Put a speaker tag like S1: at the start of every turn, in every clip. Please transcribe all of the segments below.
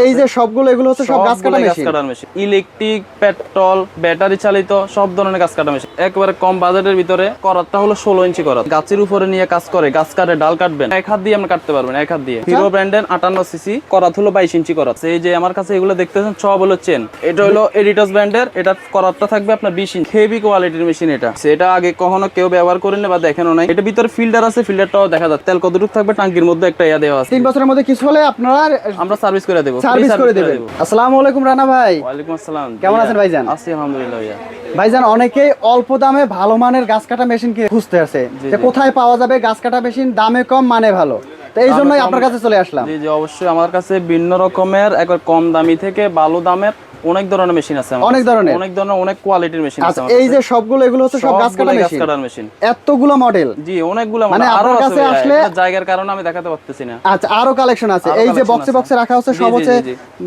S1: এই যে সবগুলো এগুলো হচ্ছে সব গাছ কাটা machine
S2: cutter machine electric petrol battery চালিত সব ধরনের গাছ কাটা মেশিন একবারে কম বাজেটের ভিতরে করাতটা হলো ষোলো ইঞ্চি করাত। গাছের উপরে নিয়ে কাজ করে গাছ কাটে ডাল কাটবেন। এক হাত দিয়ে আপনি কাটতে পারবেন এক হাত দিয়ে। হিরো ব্র্যান্ডের আটান্ন সিসি করাত হলো বাইশ ইঞ্চি করাত। এই যে আমার কাছে এগুলো দেখতেছেন সব হলো চেন এটা হলো এডিটাস ব্র্যান্ডের এটা করাতটা থাকবে আপনার বিশ ইঞ্চি। হেভি কোয়ালিটির মেশিন এটা। সেটা আগে কখনো কেউ ব্যবহার করেনি বা দেখেনও নাই। এটা ভিতরে ফিল্টার আছে ফিল্টারটাও দেখা যায় তেল কতটুকু থাকবে টাঙ্কির মধ্যে একটা ইয়া দেওয়া আছে।
S1: তিন বছরের মধ্যে কিছু হলে আপনারা
S2: আমরা সার্ভিস করে দেবো।
S1: সার্ভিস করে দেবেন। আসসালামু আলাইকুম রানা ভাই।
S2: ওয়ালাইকুম আসসালাম।
S1: কেমন আছেন ভাইজান?
S2: আছি আলহামদুলিল্লাহ ভাইয়া।
S1: ভাইজান অনেকেই অল্প দামে ভালো মানের গাছ কাটা মেশিন কি খুঁজতে আছে যে কোথায় পাওয়া যাবে গাছ কাটা মেশিন দামে কম মানে ভালো। তো এই জন্যই আপনার কাছে চলে আসলাম।
S2: জি জি অবশ্যই। আমার কাছে ভিন্ন রকমের একবার কম দামি থেকে ভালো দামের অনেক ধরনের মেশিন আছে
S1: অনেক ধরনের?
S2: অনেক ধরনের অনেক কোয়ালিটির মেশিন আছে
S1: আচ্ছা এই যে সবগুলো এগুলো হচ্ছে সব গাছ কাটা মেশিন
S2: কাটার মেশিন
S1: এতগুলো মডেল
S2: জি অনেকগুলো
S1: মানে
S2: আরও
S1: কাছে আসলে-
S2: জায়গার কারণে আমি দেখাতে পারতেছি না।
S1: আচ্ছা আরও কালেকশন আছে। এই যে বক্সে বক্সে রাখা হচ্ছে সব হচ্ছে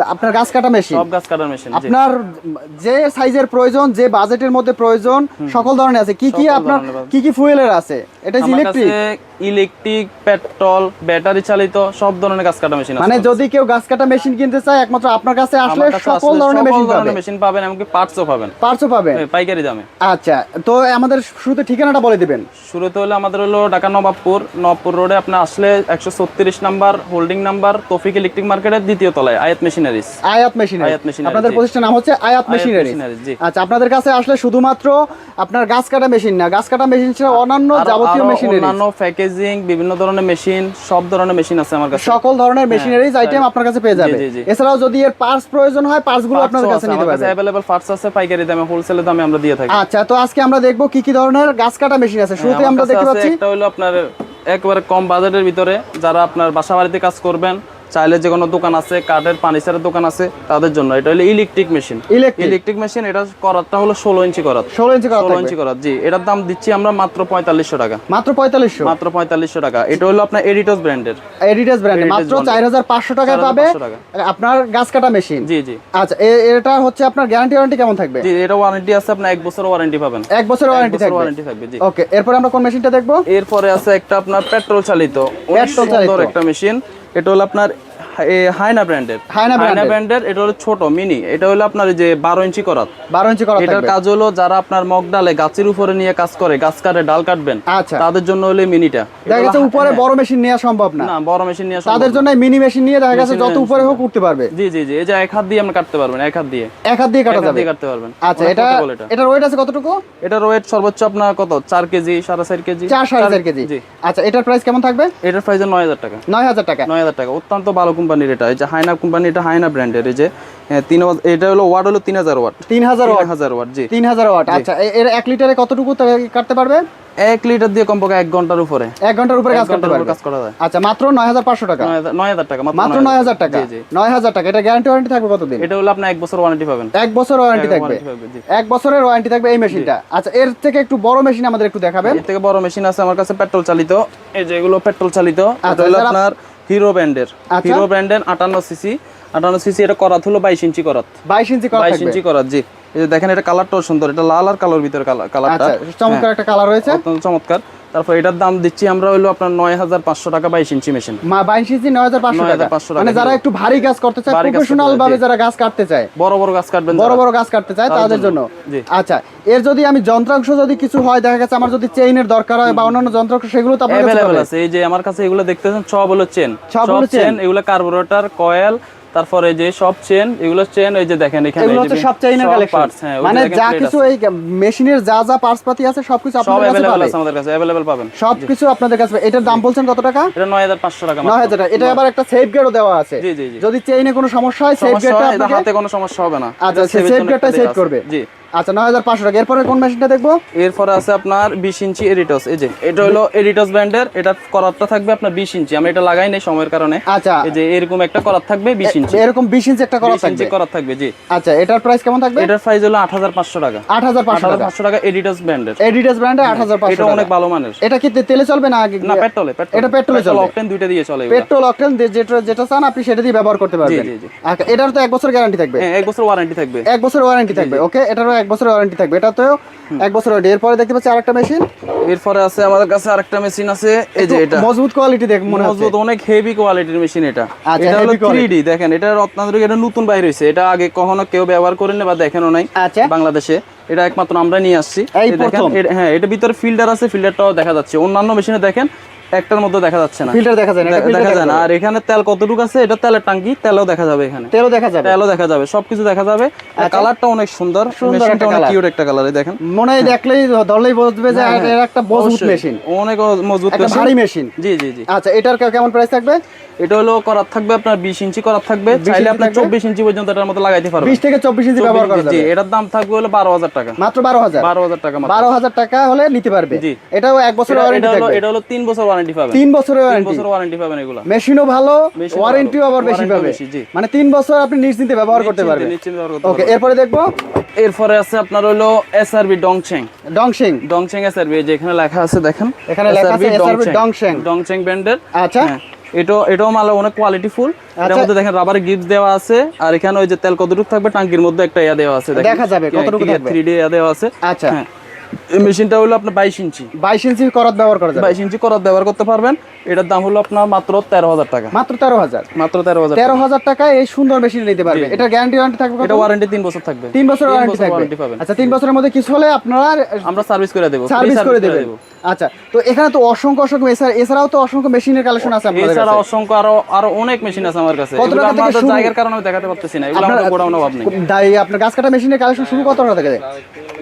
S1: আপনার গাছ কাটা মেশিন
S2: সব গাছ কাটার মেশিন
S1: আপনার যে সাইজের প্রয়োজন যে বাজেটের মধ্যে প্রয়োজন সকল ধরনের আছে। কি কি আপনার কি কি ফুয়েলের আছে? এটা ইলেকট্রিক
S2: ইলেকট্রিক পেট্রোল ব্যাটারি চালিত সব ধরনের গাছ কাটা মেশিন আছে
S1: মানে যদি কেউ গাছ কাটা মেশিন কিনতে চায় একমাত্র আপনার কাছে আসলে সকল ধরনের মেশিন পাবে?
S2: মেশিন পাবেন এমনকি পার্টসও পাবেন।
S1: পার্টসও পাবে
S2: পাইকারি দামে।
S1: আচ্ছা তো আমাদের শুরুতে ঠিকানাটা বলে দিবেন।
S2: শুরুতে হলো আমাদের হলো ঢাকা নবাবপুর নবাবপুর রোডে আপনি আসলে একশো ছত্রিশ number holding number Tafiq electric মার্কেটের দ্বিতীয় তলায় আয়াত মেশিনারিজ
S1: আয়াত মেশিনারি
S2: আয়াত machinery,
S1: আপনাদের প্রতিষ্ঠান নাম হচ্ছে আয়াত মেশিনারি আচ্ছা আপনাদের কাছে আসলে শুধুমাত্র আপনার গাছ কাটা মেশিন না গাছ কাটা মেশিন ছাড়া অন্যান্য যাবতীয় মেশিনারি
S2: অন্যান্য প্যাকেজিং বিভিন্ন ধরনের মেশিন সব ধরনের মেশিন আছে আমার কাছে।
S1: সকল ধরনের মেশিনারিজ আইটেম আপনার কাছে পেয়ে যাবে। এছাড়াও যদি এর পার্টস প্রয়োজন হয় গুলো আপনাদের কাছে নিতে পারবেন
S2: अवेलेबल পার্টস আছে পাইকারি দামে হোলসেলে দামে আমরা দিয়ে থাকি।
S1: আচ্ছা তো আজকে আমরা দেখব কি কি ধরনের গাছ কাটা মেশিন আছে। শুরুতে
S2: হ্যাঁ, আমরা
S1: দেখতে পাচ্ছি
S2: একটা হলো আপনার একবারে কম বাজেটের ভিতরে। যারা আপনার বাসা বাড়িতে কাজ করবেন চাইলে যে কোনো দোকান আছে কাঠের ফার্নিচারের দোকান আছে তাদের জন্য। এটা হলো ইলেকট্রিক মেশিন
S1: ইলেকট্রিক
S2: মেশিন এটা করাতটা হলো ষোলো ইঞ্চি করাত
S1: ষোলো ইঞ্চি
S2: ষোলো ইঞ্চি করাত জি। এটার দাম দিচ্ছি আমরা মাত্র পঁয়তাল্লিশশো টাকা।
S1: মাত্র পঁয়তাল্লিশশো?
S2: মাত্র পঁয়তাল্লিশশো টাকা। এটা হলো আপনার এডিটস ব্র্যান্ডের
S1: এডিটাস ব্র্যান্ডে
S2: Editas
S1: মাত্র। চার হাজার পাঁচশো টাকায় পাবে আপনার গাছ কাটা মেশিন
S2: জি জি।
S1: আচ্ছা এটা হচ্ছে আপনার গ্যারান্টি ওয়ারেন্টি কেমন থাকবে?
S2: জি এটা ওয়ারেন্টি আছে আপনার এক বছর ওয়ারেন্টি পাবেন।
S1: এক বছর ওয়ারেন্টি থাকবে।
S2: ওয়ারেন্টি থাকবে জি।
S1: ওকে এরপর আমরা কোন মেশিনটা দেখব?
S2: এরপরে আছে একটা আপনার পেট্রোল চালিত।
S1: Petrol চালিত।
S2: একটা মেশিন এটা হলো আপনার হাইনা ব্র্যান্ডের।
S1: হাইনা
S2: ব্র্যান্ডের। এটা হলো ছোট মিনি। এটা হলো আপনার যে বারো ইঞ্চি করাত।
S1: বারো ইঞ্চি করা
S2: এটার কাজ হলো যারা আপনার মগ ডালে গাছের উপরে নিয়ে কাজ করে গাছ কাটে ডাল কাটবেন
S1: আচ্ছা।
S2: তাদের জন্য হলো মিনিটা।
S1: দেখা গেছে উপরে বড় মেশিন নেওয়া সম্ভব না।
S2: না বড় মেশিন আসা
S1: তাদের জন্য মিনি মেশিন নিয়ে দেখা গেছে যত উপরে হোক উঠতে পারবে।
S2: জি জি জি এই যে এক হাত দিয়ে আপনি কাটতে পারবেন এক হাত দিয়ে।
S1: এক হাত দিয়ে কাটা যাবে।
S2: কাটতে পারবেন।
S1: আচ্ছা এটা এটার ওয়েট আছে কতটুকু?
S2: এটার ওয়েট সর্বোচ্চ আপনার কত? চার কেজি সাড়ে চার কেজি?
S1: চার সাড়ে চার কেজি।
S2: জি।
S1: আচ্ছা এটার প্রাইস কেমন থাকবে?
S2: এটার প্রাইস নয় হাজার টাকা।
S1: নয় হাজার টাকা।
S2: নয় হাজার টাকা। অত্যন্ত ভালো কোম্পানির এটা এই যে হাইনা কোম্পানি এটা হাইনা ব্র্যান্ডের এই যে তিন এটা হলো ওয়াট হলো তিন হাজার ওয়াট।
S1: তিন হাজার
S2: তিন
S1: ওয়াট
S2: হাজার ওয়াট জি।
S1: তিন হাজার ওয়াট আচ্ছা এর এক লিটারে কতটুকু কাটতে পারবে?
S2: এক লিটার দিয়ে কমপক্ষে এক ঘণ্টার উপরে।
S1: এক ঘণ্টার উপরে কাজ করতে পারবে।
S2: কাজ করা যায়।
S1: আচ্ছা মাত্র নয় হাজার পাঁচশো টাকা?
S2: নয় হাজার- টাকা
S1: মাত্র নয় হাজার টাকা? নয় হাজার টাকা এটা গ্যারান্টি ওয়ারেন্টি থাকবে কতদিন?
S2: এটা হলো আপনি এক বছর ওয়ারেন্টি পাবেন।
S1: এক বছর ওয়ারেন্টি থাকবে। এক বছরের ওয়ারেন্টি থাকবে এই মেশিনটা আচ্ছা এর থেকে একটু বড় মেশিন আমাদের একটু দেখাবেন।
S2: এর থেকে বড় মেশিন আছে আমার কাছে পেট্রোল চালিত। এই যে এগুলো পেট্রোল চালিত।
S1: আচ্ছা,
S2: আপনার হিরো ব্র্যান্ডের। হিরো ব্র্যান্ডের আটান্ন সিসি আটান্ন সিসি এটা করাত হলো বাইশ ইঞ্চি করাত।
S1: বাইশ ইঞ্চি করাত
S2: বাইশ ইঞ্চি করাত জি। এই যে দেখেন এটা কালারটাও সুন্দর। এটা লাল আর কালোর ভিতর কালারটা
S1: আচ্ছা চমৎকার একটা কালার রয়েছে।
S2: অত্যন্ত চমৎকার। তারপর এটার দাম দিচ্ছি আমরা হলো আপনার নয় হাজার পাঁচশো টাকা বাইশ ইঞ্চি মেশিন
S1: মা বাইশ ইঞ্চি নয় হাজার পাঁচশো টাকা।
S2: 9,500 টাকা
S1: মানে যারা একটু ভারী গাছ করতে চায় প্রফেশনাল ভাবে যারা গাছ কাটতে চায়।
S2: বড় বড় গাছ কাটবেন
S1: বড় বড় গাছ কাটতে চায়
S2: তাদের
S1: জন্য। আচ্ছা এর যদি আমি যন্ত্রাংশ যদি কিছু হয় দেখা গেছে আমার যদি চেইনের দরকার হয় বা অন্যান্য যন্ত্রাংশ সেগুলো তো আপনার কাছে
S2: আছে। এই যে আমার কাছে এগুলো দেখতেছেন সব হলো চেন
S1: সব হলো?
S2: চেন এগুলো কার্বোরেটর কয়েল তারপরে যে সব চেন এগুলো চেন ওই যে দেখেন এখানে
S1: এগুলো
S2: তো
S1: হচ্ছে সব চেইনের কালেকশন
S2: হ্যাঁ,
S1: মানে যা কিছু এই মেশিনের যা যা পার্টস পাতি আছে সবকিছু
S2: সব
S1: আপনাদের কাছে
S2: পাবেন। আমাদের কাছে अवेलेबल পাবেন।
S1: সবকিছু আপনাদের কাছে এটার দাম বলছেন কত টাকা?
S2: এটা নয় হাজার পাঁচশো টাকা
S1: নয়
S2: মাত্র।
S1: হাজার টাকা। এটা আবার একটা সেফ গেটও দেওয়া আছে।
S2: জি জি
S1: যদি চেইনে কোনো সমস্যা হয় সেফ গার্ডটা
S2: হয়, হাতে কোনো সমস্যা হবে না।
S1: আচ্ছা, সেফ
S2: গার্ডটা আছে।
S1: করবে।
S2: জি।
S1: আচ্ছা নয় হাজার পাঁচশো টাকা। এরপরে কোন মেশিনটা দেখব?
S2: এরপরে আছে আপনার বিশ ইঞ্চি এডিটস এই যে এটা হলো এডিটস ব্র্যান্ডের এটা করাতটা থাকবে আপনার বিশ ইঞ্চি। আমি এটা লাগাই নাই সময়ের কারণে।
S1: আচ্ছা।
S2: এই যে এরকম একটা করাত থাকবে বিশ ইঞ্চি।
S1: এরকম বিশ ইঞ্চি একটা করা
S2: বিশ
S1: থাকবে?
S2: ইঞ্চি করাত থাকবে জি।
S1: আচ্ছা এটার প্রাইস কেমন থাকবে?
S2: এটার প্রাইস হলো আট হাজার পাঁচশো টাকা।
S1: আট হাজার পাঁচশো টাকা।
S2: এডিটস ব্র্যান্ডের
S1: এডিডাস ব্র্যান্ডে আট হাজার পাঁচশো
S2: এটা অনেক ভালো মানের।
S1: এটা কি তেলে চলবে না আগে?
S2: না পেট্রোলে
S1: এটা পেট্রোলে চলবে।
S2: অকটেন দুইটা দিয়ে চলে।
S1: পেট্রোল অকটেন যেটা যেটা চান আপনি সেটা দিয়ে ব্যবহার করতে পারবেন।
S2: জি, জি।
S1: আচ্ছা এটার তো এক বছর গ্যারান্টি থাকবে।
S2: হ্যাঁ এক বছর ওয়ারেন্টি থাকবে।
S1: এক বছর ওয়ারেন্টি থাকবে ওকে এটারও এক বছরের ওয়ারেন্টি থাকবে। এটাতেও এক বছর ওয়ারেন্টি। এরপরে দেখতে পাচ্ছি আরেকটা মেশিন।
S2: এরপরে আছে আমাদের কাছে আরেকটা মেশিন আছে এই যে এটা।
S1: মজবুত কোয়ালিটি দেখ মনে
S2: মজবুত অনেক হেভি কোয়ালিটির মেশিন এটা।
S1: আচ্ছা,
S2: এটা হলো
S1: heavy
S2: 3D দেখেন এটা রত্নাদ্রিক এটা নতুন বাইরে হয়েছে এটা আগে কখনো কেউ ব্যবহার করেনি বা দেখেনও নাই
S1: আচ্ছা।
S2: বাংলাদেশে। এটা একমাত্র আমরা নিয়ে আসছি। হ্যাঁ এটা ভিতরে ফিল্টার আছে ফিল্টারটাও দেখা যাচ্ছে। অন্যান্য মেশিনে দেখেন একটার মধ্যে দেখা যাচ্ছে না।
S1: ফিল্টার দেখা যায় না
S2: দেখা যায় না। আর এখানে তেল কতটুকু আছে? এটা তেলের টাঙ্কি তেলও দেখা যাবে এখানে।
S1: তেলও দেখা যাবে।
S2: তেলও দেখা যাবে সবকিছু দেখা যাবে। কালারটা অনেক সুন্দর।
S1: আচ্ছা।
S2: মেশিনটা অনেক কিউট একটা কালার দেখেন।
S1: মনে হয় দেখলেই ধরলেই বুঝবে যে
S2: হ্যাঁ,
S1: এর একটা মজবুত মেশিন
S2: অনেক মজবুত
S1: একটা ভারী মেশিন
S2: জি জি জি।
S1: আচ্ছা এটার কেমন প্রাইস থাকবে?
S2: এটা হলো করার থাকবে আপনার বিশ ইঞ্চি করার থাকবে। চাইলে আপনার চব্বিশ ইঞ্চি পর্যন্ত এটার মধ্যে লাগাইতে পারবেন।
S1: বিশ থেকে চব্বিশ ইঞ্চি ব্যবহার করা
S2: জি
S1: যাবে।
S2: এটার দাম থাকবে হলো বারো হাজার টাকা।
S1: মাত্র বারো হাজার।
S2: বারো হাজার টাকা
S1: বারো হাজার টাকা হলে নিতে পারবে। এটাও এক বছরের ওয়ারেন্টি
S2: এটা হলো
S1: থাকবে।
S2: এটা হলো তিন বছর ওয়ারেন্টি পাবেন।
S1: তিন বছরের ওয়ারেন্টি
S2: বছর ওয়ারেন্টি পাবেন এগুলো।
S1: মেশিনও ভালো ওয়ারেন্টিও আবার বেশি পাবে। মানে তিন বছর আপনি নিশ্চিন্তে ব্যবহার করতে পারবেন।
S2: ব্যবহার করতে
S1: ওকে
S2: পারবেন।
S1: এরপরে দেখব।
S2: এরপরে আছে আপনার হলো এসআরবি ডংচেং
S1: ডংশিং
S2: ডংচেং এসআরবি যে এখানে লেখা আছে দেখেন।
S1: এখানে লেখা আছে SRB ডংচেং।
S2: ডংচেং ব্র্যান্ডের
S1: আচ্ছা।
S2: এটা এটাও মাল অনেক কোয়ালিটি ফুল। এর
S1: আচ্ছা।
S2: মধ্যে দেখেন রাবারের গিফট দেওয়া আছে আর এখানে ওই যে তেল কতটুকু থাকবে টাঙ্কির মধ্যে একটা ইয়া দেওয়া আছে।
S1: দেখা যাবে কতটুকু থাকবে।
S2: 3D ইয়া দেওয়া আছে।
S1: আচ্ছা।
S2: হ্যাঁ। এই মেশিনটা হলো আপনার বাইশ ইঞ্চি।
S1: বাইশ ইঞ্চি করত ব্যবহার করা যাবে।
S2: বাইশ ইঞ্চি করাত ব্যবহার করতে পারবেন। এটার দাম হলো আপনার মাত্র তেরো হাজার টাকা।
S1: মাত্র তেরো হাজার।
S2: মাত্র তেরো হাজার
S1: তেরো হাজার টাকায় এই সুন্দর মেশিন নিতে পারবে এটা গ্যারান্টি ওয়ারেন্টি থাকবে
S2: এটা ওয়ারেন্টি তিন বছর থাকবে।
S1: তিন বছর ওয়ারেন্টি থাকবে
S2: পাবেন।
S1: আচ্ছা তিন বছরের মধ্যে কিছু হলে আপনারা
S2: আমরা সার্ভিস করে দেবো।
S1: সার্ভিস করে দেবেন। আচ্ছা তো এখানে তো অসংখ্য অসংখ্য এছাড়াও তো অসংখ্য মেশিনের কালেকশন আছে আপনাদের
S2: এছাড়া অসংখ্য আরও আরও অনেক মেশিন আছে আমার কাছে।
S1: কত টাকা থেকে?
S2: জায়গার কারণে আমি দেখাতে পারতেছি না। এগুলো আমাদের গোডাউন অভাব নেই।
S1: দাই আপনার গাছ কাটা মেশিনের কালেকশন শুরু কত টাকা থেকে?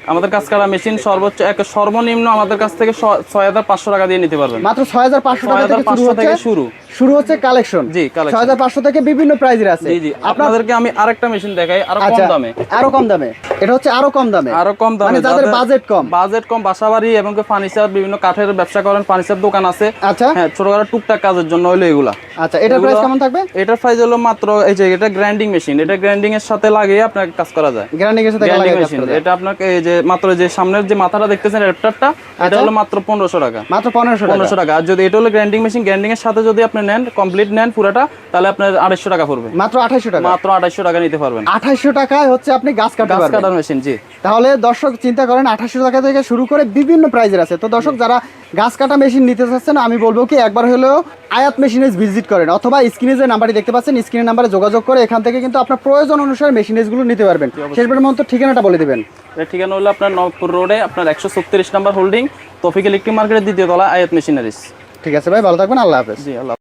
S2: আমাদের কাছ কাটা মেশিন সর্বোচ্চ এক সর্বনিম্ন আমাদের কাছ থেকে ছয় হাজার পাঁচশো টাকা দিয়ে নিতে পারবেন।
S1: মাত্র ছয় হাজার পাঁচশো টাকা থেকে শুরু
S2: 6500 থেকে
S1: হচ্ছে
S2: শুরু।
S1: শুরু হচ্ছে কালেকশন
S2: জি।
S1: ছয় হাজার পাঁচশো থেকে বিভিন্ন প্রাইজের আছে।
S2: জি জি। আপনাদেরকে আমি আরেকটা মেশিন দেখাই আরও কম
S1: আচ্ছা
S2: দামে।
S1: আরও কম দামে। এটা হচ্ছে আরও কম দামে।
S2: আরও কম দামে।
S1: মানে যাদের বাজেট কম।
S2: বাজেট কম বাসাবাড়ি এবং ফার্নিচার বিভিন্ন কাঠের ব্যবসা করেন ফার্নিচার দোকান আছে।
S1: আচ্ছা।
S2: হ্যাঁ ছোটখাটো টুকটাক কাজের জন্য হলো এগুলা।
S1: আচ্ছা এটার প্রাইস কেমন থাকবে?
S2: এটার প্রাইস হলো মাত্র এই যে এটা গ্রাইন্ডিং মেশিন এটা গ্রাইন্ডিং এর সাথে লাগিয়ে আপনাকে কাজ করা যায়।
S1: গ্যারান্টি এর সাথে
S2: গ্রাইন্ডিং
S1: লাগিয়ে
S2: মেশিন এটা আপনাকে এই যে মাত্র যে সামনের যে মাথাটা দেখতেছেন রেপটারটা এটা
S1: আচ্ছা।
S2: হলো মাত্র পনেরোশো টাকা।
S1: মাত্র পনেরোশো টাকা।
S2: পনেরোশো টাকা। আর যদি এটা হলো গ্রাইন্ডিং মেশিন গ্রাইন্ডিং এর সাথে যদি আপনি নেন কমপ্লিট নেন পুরোটা তাহলে আপনার আড়াইশো টাকা পড়বে।
S1: মাত্র আঠাইশো টাকা।
S2: মাত্র আড়াইশো টাকা নিতে পারবেন।
S1: আঠাইশো টাকায় হচ্ছে আপনি গাছ কাটতে পারবেন।
S2: কাটার মেশিন জি।
S1: তাহলে দর্শক চিন্তা করেন আঠাশশো টাকা থেকে শুরু করে বিভিন্ন প্রাইজের আছে। তো দর্শক যারা গাছ কাটা মেশিন নিতে চাচ্ছেন আমি বলব কি একবার হলেও আয়াত মেশিনেজ ভিজিট করেন অথবা স্ক্রিনে যে নাম্বারটি দেখতে পাচ্ছেন স্ক্রিনের নাম্বারে যোগাযোগ করে এখান থেকে কিন্তু আপনার প্রয়োজন অনুসারে মেশিনেজগুলো নিতে পারবেন। শেষবারের মতো ঠিকানাটা বলে দেবেন।
S2: ঠিকানা হলো আপনার নবপুর রোডে আপনার একশো ছত্রিশ নাম্বার হোল্ডিং তফিক ইলেকট্রিক মার্কেটের দ্বিতীয় তলা আয়াত মেশিনারিস
S1: ঠিক আছে ভাই ভালো থাকবেন আল্লাহ হাফেজ।
S2: জি আল্লাহ